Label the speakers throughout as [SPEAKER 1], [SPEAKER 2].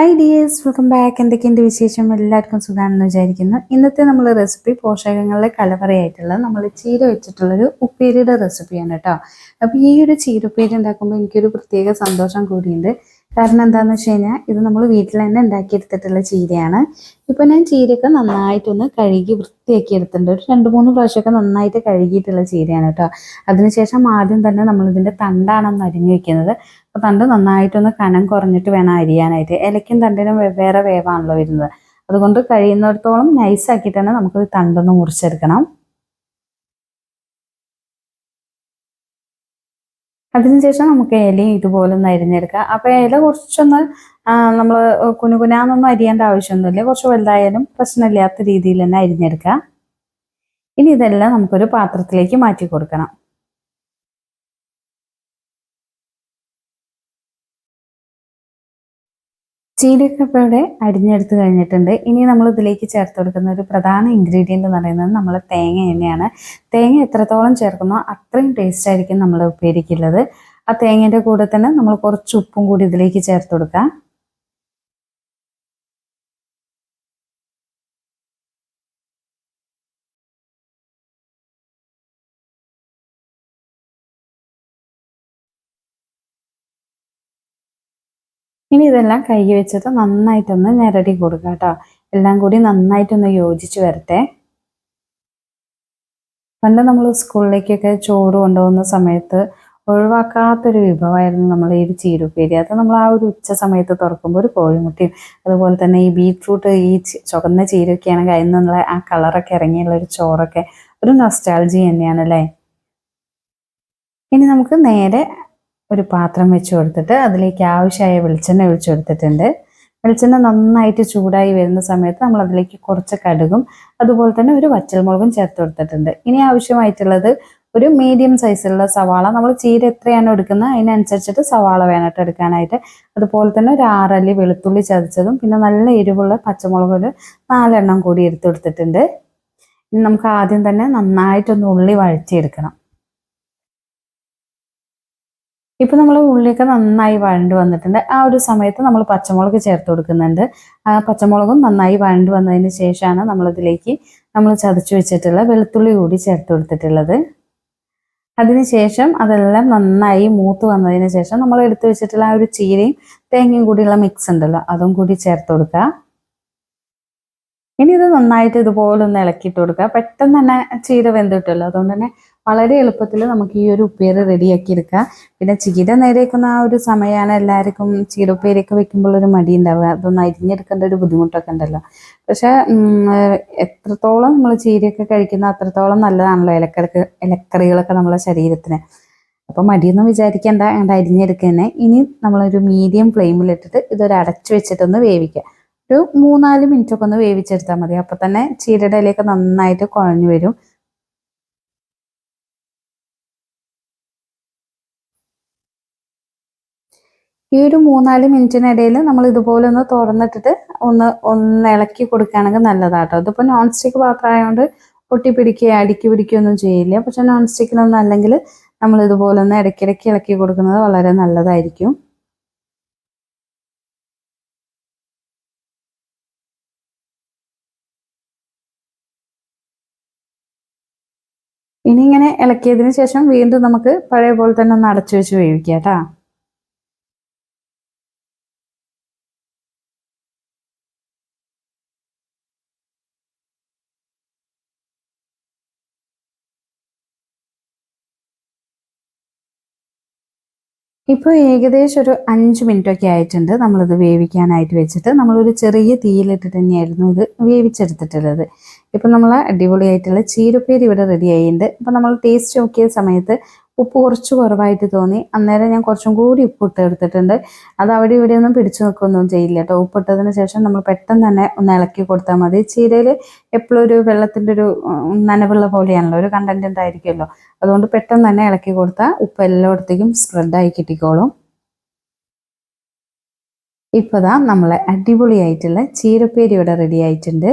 [SPEAKER 1] Hi dears welcome back എന്തൊക്കെയുണ്ട് വിശേഷം? എല്ലാവർക്കും സുഖമാണെന്ന് വിചാരിക്കുന്നു. ഇന്നത്തെ നമ്മൾ റെസിപ്പി പോഷകങ്ങളുടെ കലവറയായിട്ടുള്ള നമ്മൾ ചീര വെച്ചിട്ടുള്ളൊരു ഉപ്പേരിയുടെ റെസിപ്പിയാണ് കേട്ടോ. അപ്പോൾ ഈ ഒരു ചീരുപ്പേരി ഉണ്ടാക്കുമ്പോൾ എനിക്കൊരു പ്രത്യേക സന്തോഷം കൂടിയുണ്ട്. കാരണം എന്താണെന്ന് വെച്ച് കഴിഞ്ഞാൽ ഇത് നമ്മൾ വീട്ടിൽ തന്നെ ഉണ്ടാക്കിയെടുത്തിട്ടുള്ള ചീരയാണ്. ഇപ്പോൾ ഞാൻ ചീരയൊക്കെ നന്നായിട്ടൊന്ന് കഴുകി വൃത്തിയാക്കി എടുത്തിട്ടുണ്ട്. ഒരു രണ്ട് മൂന്ന് പ്രാവശ്യമൊക്കെ നന്നായിട്ട് കഴുകിയിട്ടുള്ള ചീരയാണ് കേട്ടോ. അതിനുശേഷം ആദ്യം തന്നെ നമ്മൾ ഇതിന്റെ തണ്ടാണെന്ന് അരിഞ്ഞു വെക്കുന്നത്. അപ്പോൾ തണ്ട് നന്നായിട്ടൊന്ന് കനം കുറഞ്ഞിട്ട് വേണം അരിയാനായിട്ട്. ഇലയ്ക്കും തണ്ടിനും വെവ്വേറെ വേവാണല്ലോ വരുന്നത്. അതുകൊണ്ട് കഴിയുന്നിടത്തോളം നൈസാക്കി തന്നെ നമുക്ക് തണ്ടൊന്ന് മുറിച്ചെടുക്കണം. അതിനുശേഷം നമുക്ക് ഇലയും ഇതുപോലെ ഒന്ന് അരിഞ്ഞെടുക്കാം. അപ്പോൾ ഇല കുറച്ചൊന്ന് നമ്മൾ കുനുകുനാന്നൊന്നും അരിയേണ്ട ആവശ്യമൊന്നുമില്ല. കുറച്ച് വലുതായാലും പ്രശ്നമില്ലാത്ത രീതിയിൽ തന്നെ അരിഞ്ഞെടുക്കാം. ഇനി ഇതെല്ലാം നമുക്കൊരു പാത്രത്തിലേക്ക് മാറ്റി കൊടുക്കണം. ചീരയൊക്കെ അടിഞ്ഞെടുത്ത് കഴിഞ്ഞിട്ടുണ്ട്. ഇനി നമ്മൾ ഇതിലേക്ക് ചേർത്ത് കൊടുക്കുന്ന ഒരു പ്രധാന ഇൻഗ്രീഡിയന്റ് എന്ന് പറയുന്നത് നമ്മൾ തേങ്ങ തന്നെയാണ്. തേങ്ങ എത്രത്തോളം ചേർക്കുന്നോ അത്രയും ടേസ്റ്റ് ആയിരിക്കും നമ്മൾ ഉപ്പേരിക്കുള്ളത്. ആ തേങ്ങേന്റെ കൂടെ തന്നെ നമ്മൾ കുറച്ച് ഉപ്പും കൂടി ഇതിലേക്ക് ചേർത്ത് കൊടുക്കാം. ഇനി ഇതെല്ലാം കഴുകി വെച്ചിട്ട് നന്നായിട്ടൊന്ന് ഞെരടി കൊടുക്കുക കേട്ടോ. എല്ലാം കൂടി നന്നായിട്ടൊന്ന് യോജിച്ച് വരട്ടെ. പണ്ട് നമ്മൾ സ്കൂളിലേക്കൊക്കെ ചോറ് കൊണ്ടുപോകുന്ന സമയത്ത് ഒഴിവാക്കാത്തൊരു വിഭവമായിരുന്നു നമ്മൾ ഈ ചീരുപ്പേരി. അത് നമ്മൾ ആ ഒരു ഉച്ച സമയത്ത് തുറക്കുമ്പോൾ ഒരു കോഴിമുട്ടയും അതുപോലെ തന്നെ ഈ ബീട്രൂട്ട് ഈ ചുവന്ന ചീരൊക്കെയാണെങ്കിൽ അതിൽ നിന്നുള്ള ആ കളറൊക്കെ ഇറങ്ങിയുള്ള ഒരു ചോറൊക്കെ ഒരു നൊസ്റ്റാൾജി തന്നെയാണ് അല്ലേ ഇനി നമുക്ക് നേരെ ഒരു പാത്രം വെച്ച് കൊടുത്തിട്ട് അതിലേക്ക് ആവശ്യമായ വെളിച്ചെണ്ണ ഒഴിച്ചു കൊടുത്തിട്ടുണ്ട്. വെളിച്ചെണ്ണ നന്നായിട്ട് ചൂടായി വരുന്ന സമയത്ത് നമ്മൾ അതിലേക്ക് കുറച്ച് കടുകും അതുപോലെ തന്നെ ഒരു വറ്റൽമുളകും ചേർത്ത് കൊടുത്തിട്ടുണ്ട്. ഇനി ആവശ്യമായിട്ടുള്ളത് ഒരു മീഡിയം സൈസിലുള്ള സവാള. നമ്മൾ ചീര എത്രയാണ് എടുക്കുന്നത് അതിനനുസരിച്ചിട്ട് സവാള വേണമായിട്ട് എടുക്കാനായിട്ട്. അതുപോലെ തന്നെ ഒരു ആറല്ലി വെളുത്തുള്ളി ചതച്ചതും പിന്നെ നല്ല എരിവുള്ള പച്ചമുളക് ഒരു നാലെണ്ണം കൂടി എടുത്തു കൊടുത്തിട്ടുണ്ട്. ഇനി നമുക്ക് ആദ്യം തന്നെ നന്നായിട്ടൊന്ന് ഉള്ളി വഴറ്റിയെടുക്കണം. ഇപ്പം നമ്മൾ ഉള്ളിയൊക്കെ നന്നായി വഴണ്ട് വന്നിട്ടുണ്ട്. ആ ഒരു സമയത്ത് നമ്മൾ പച്ചമുളക് ചേർത്ത് കൊടുക്കുന്നുണ്ട്. ആ പച്ചമുളകും നന്നായി വഴണ്ട് വന്നതിന് ശേഷമാണ് നമ്മളിതിലേക്ക് നമ്മൾ ചതച്ചു വെച്ചിട്ടുള്ള വെളുത്തുള്ളി കൂടി ചേർത്ത് കൊടുത്തിട്ടുള്ളത്. അതിനുശേഷം അതെല്ലാം നന്നായി മൂത്ത് വന്നതിന് ശേഷം നമ്മൾ എടുത്തു വെച്ചിട്ടുള്ള ആ ഒരു ചീരയും തേങ്ങയും കൂടിയുള്ള മിക്സ് ഉണ്ടല്ലോ അതും കൂടി ചേർത്ത് കൊടുക്കുക. ഇനി ഇത് നന്നായിട്ട് ഇതുപോലെ ഒന്ന് ഇളക്കിയിട്ട് കൊടുക്കുക. പെട്ടെന്ന് തന്നെ ചീര വെന്തിട്ടല്ലോ അതുകൊണ്ട് തന്നെ വളരെ എളുപ്പത്തിൽ നമുക്ക് ഈ ഒരു ഉപ്പേര് റെഡിയാക്കി എടുക്കാം പിന്നെ ചീര നേരേക്കുന്ന ആ ഒരു സമയമാണ് എല്ലാവർക്കും ചീര ഉപ്പേരിയൊക്കെ വെക്കുമ്പോൾ ഒരു മടി ഉണ്ടാവുക അതൊന്ന് അരിഞ്ഞെടുക്കേണ്ട ഒരു ബുദ്ധിമുട്ടൊക്കെ ഉണ്ടല്ലോ. പക്ഷേ എത്രത്തോളം നമ്മൾ ചീരയൊക്കെ കഴിക്കുന്ന അത്രത്തോളം നല്ലതാണല്ലോ ഇലക്കറിക്ക് ഇലക്കറികളൊക്കെ നമ്മളെ ശരീരത്തിന്. അപ്പോൾ മടിയൊന്നും വിചാരിക്കേണ്ട. അങ്ങോട്ട് അരിഞ്ഞെടുക്കുന്നേ. ഇനി നമ്മളൊരു മീഡിയം ഫ്ലെയിമിലിട്ടിട്ട് ഇതൊരു അടച്ചു വെച്ചിട്ടൊന്ന് വേവിക്കുക ഒരു മൂന്നാൽ മിനിറ്റ് ഒക്കെ ഒന്ന് വേവിച്ചെടുത്താൽ മതി. അപ്പോൾ തന്നെ ചീരയുടെ ഇലയൊക്കെ നന്നായിട്ട് കുഴഞ്ഞു വരും. ഈ ഒരു മൂന്നാൽ മിനിറ്റിനിടയിൽ നമ്മൾ ഇതുപോലെ ഒന്ന് തുറന്നിട്ടിട്ട് ഒന്ന് ഒന്ന് ഇളക്കി കൊടുക്കുകയാണെങ്കിൽ നല്ലതാട്ടോ. ഇതിപ്പോൾ നോൺ സ്റ്റിക്ക് പാത്രം പൊട്ടി പിടിക്കുക അടുക്കി പിടിക്കുകയൊന്നും ചെയ്യില്ല. പക്ഷെ നോൺ സ്റ്റിക്കിനൊന്നും അല്ലെങ്കിൽ നമ്മൾ ഇതുപോലെ ഒന്ന് ഇടയ്ക്കിടയ്ക്ക് ഇളക്കി കൊടുക്കുന്നത് വളരെ നല്ലതായിരിക്കും. ഇനി ഇങ്ങനെ ഇളക്കിയതിന് ശേഷം വീണ്ടും നമുക്ക് പഴയ പോലെ തന്നെ ഒന്ന് അടച്ചു വെച്ച് വേവിക്കാം കേട്ടോ. ഇപ്പോൾ ഏകദേശം ഒരു അഞ്ച് മിനിറ്റ് ഒക്കെ ആയിട്ടുണ്ട് നമ്മളിത് വേവിക്കാനായിട്ട് വെച്ചിട്ട്. നമ്മളൊരു ചെറിയ തീയിലിട്ടിട്ട് തന്നെയായിരുന്നു ഇത് വേവിച്ചെടുത്തിട്ടുള്ളത്. ഇപ്പം നമ്മൾ അടിപൊളിയായിട്ടുള്ള ചീരപ്പേര് ഇവിടെ റെഡി ആയിട്ടുണ്ട്. അപ്പം നമ്മൾ ടേസ്റ്റ് നോക്കിയ സമയത്ത് ഉപ്പ് കുറച്ച് കുറവായിട്ട് തോന്നി. അന്നേരം ഞാൻ കുറച്ചും കൂടി ഉപ്പ് ഇട്ട് എടുത്തിട്ടുണ്ട്. അത് അവിടെ ഇവിടെ ഒന്നും പിടിച്ചു നിൽക്കുകയൊന്നും ചെയ്യില്ല കേട്ടോ. ഉപ്പിട്ടതിന് ശേഷം നമ്മൾ പെട്ടെന്ന് തന്നെ ഒന്ന് ഇളക്കി കൊടുത്താൽ മതി. ചീരയിൽ എപ്പോഴും ഒരു വെള്ളത്തിന്റെ ഒരു നനവുള്ള പോലെയാണല്ലോ. ഒരു കണ്ടന്റ് ഉണ്ടായിരിക്കുമല്ലോ അതുകൊണ്ട് പെട്ടെന്ന് തന്നെ ഇളക്കി കൊടുത്താൽ ഉപ്പ് എല്ലായിടത്തേക്കും സ്പ്രെഡായി കിട്ടിക്കോളും. ഇപ്പതാ നമ്മളെ അടിപൊളിയായിട്ടുള്ള ചീരപ്പേരി ഇവിടെ റെഡി ആയിട്ടുണ്ട്.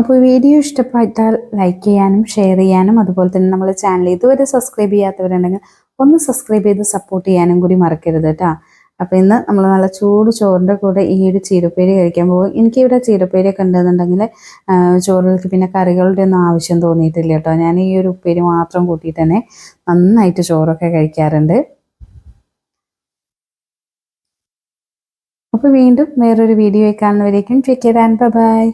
[SPEAKER 1] അപ്പോൾ വീഡിയോ ഇഷ്ടപ്പെട്ടാൽ ലൈക്ക് ചെയ്യാനും ഷെയർ ചെയ്യാനും അതുപോലെ തന്നെ നമ്മൾ ചാനൽ ഇതുവരെ സബ്സ്ക്രൈബ് ചെയ്യാത്തവരുണ്ടെങ്കിൽ ഒന്ന് സബ്സ്ക്രൈബ് ചെയ്ത് സപ്പോർട്ട് ചെയ്യാനും കൂടി മറക്കരുത് കേട്ടോ. അപ്പോൾ ഇന്ന് നമ്മൾ നല്ല ചൂട് ചോറിന്റെ കൂടെ ഈ ഒരു ചീരപ്പേരി കഴിക്കാൻ പോകും. എനിക്കിവിടെ ചീരപ്പേരിയൊക്കെ ഉണ്ടെന്നുണ്ടെങ്കിൽ ചോറുകൾക്ക് പിന്നെ കറികളുടെ ഒന്നും ആവശ്യം തോന്നിയിട്ടില്ല കേട്ടോ. ഞാൻ ഈ ഒരു ഉപ്പേരി മാത്രം കൂട്ടിയിട്ട് തന്നെ നന്നായിട്ട് ചോറൊക്കെ കഴിക്കാറുണ്ട്. അപ്പോൾ വീണ്ടും വേറൊരു വീഡിയോ കാണുന്നവരേക്കും ചെക്ക് ചെയ്താൻ ബൈ